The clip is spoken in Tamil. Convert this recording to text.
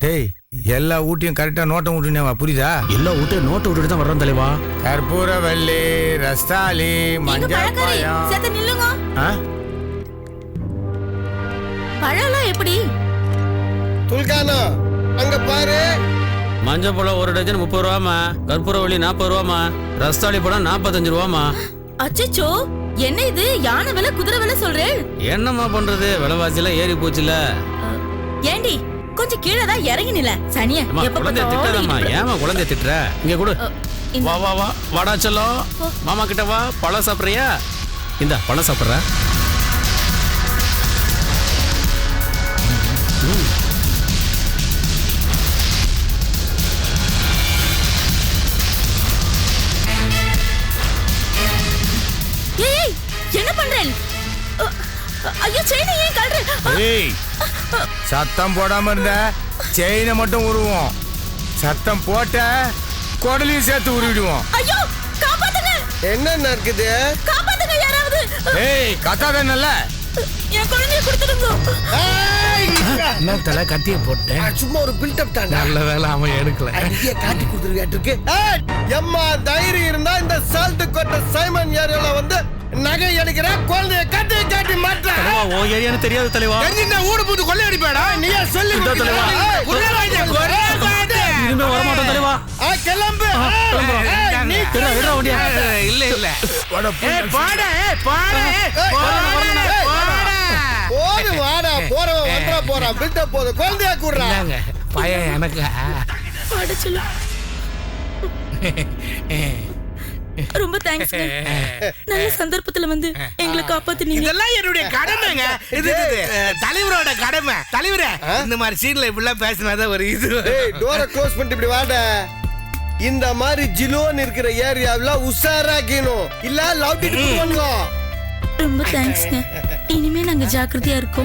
டேய் எல்லா ஊட்டியும் கரெக்டா நோட்டம் விட்டுனேவா புரியுதா? எல்லா வீட்டையும் நோட்டை விட்டுட்டு தான் வர்றோம் தலைவா. கற்பூரவல்லி ரஸ்தாலி மஞ்சள் பழக்காரி பாயம் செத்த நில்லுங்க. ஆ? பழம்லாம் எப்படி? துல்கானா அங்க பாரு. மஞ்சள் பழம் ஒரு டஜன் முப்பது ரூபாமா கற்பூரவள்ளி நாற்பது ரூபாமா ரஸ்தாளி பழம் நாற்பத்தஞ்சு ரூபாமா அச்சச்சோ என்ன இது? யானை விலை குதிரை விலை சொல்றேன். என்னம்மா பண்றது? விலைவாசிலாம் ஏறி போச்சுல. ஏண்டி கொஞ்சம் கீழே தான் இறங்கி நில சனிய எப்ப பார்த்தாலும் திட்டாதம்மா. ஏமா குழந்தைய திட்டுற? இங்க கொடு. வா வா வா. வாடா செல்லம். மாமா கிட்ட வா. பழம் சாப்பிட்றியா? இந்தா பழம் சாப்பிட்ற. என்ன பண்றேன்? ஐயோ செயினை ஏன் கழறு? ஏய். சத்தம் போடாம இருந்த செயினை மட்டும் உருவோம். சத்தம் போட்ட குடலையும் சேர்த்து உருவிடுவோம். ஐயோ காப்பாத்துங்க. என்ன நடக்குது காப்பாத்துங்க யாராவது. ஏய் கத்தாதன்னல்ல என் குழந்தைய கொடுத்துடுங்க. ஏய்! என்ன தலை கத்திய போட்டேன். சும்மா ஒரு பில்டப் தாண்டா நல்ல வேலை அவன் எடுக்கல. அங்கேயே காட்டி கொடுத்துருக்காட்டு ஏய் எம்மா தைரியம் இருந்தா இந்த சால்ட் கொட்ட சைமன் ஏரியால வந்து நகை எடுக்கிற குழந்தைய தலைவா ஓ ஏரியான்னு தெரியாது தலைவா. தெரிஞ்சிருந்தா ஊடு பூத்து கொள்ளை அடிப்பேடா நீயே சொல்லி தலைவா. இனிமே வரமாட்டோம் தலைவா. ஆ கிளம்பு. நீ விட்றா, வண்டியா. இல்ல இல்ல. வாடா, ஏ பாட ஏ பாட. ஏய், போது வாடா போறவன் வந்துட போறான். பில்டப் போது குழந்தைய கூடுறா. பையன் எனக்கு. ரொம்ப தேங்க்ஸ் நல்ல சந்தர்ப்பத்துல வந்து எங்களை காப்பாத்துனீங்க. இதெல்லாம் என்னுடைய கடமைங்க. இது இது, தலைவரோட கடமை. தலைவரே இந்த மாதிரி சீன்ல இப்படிலாம் பேசினாதான் ஒரு இது ஏய் டோரை க்ளோஸ் பண்ணிட்டு இப்படி வாட. இந்த மாதிரி ஜிலோன் இருக்கிற ஏரியாவுல உஷாராக்கணும் இல்ல லவ் பண்ணுவோம் ரொம்ப தேங்க்ஸ்ங்க இனிமே நாங்க ஜாக்கிரதையா இருக்கோம்.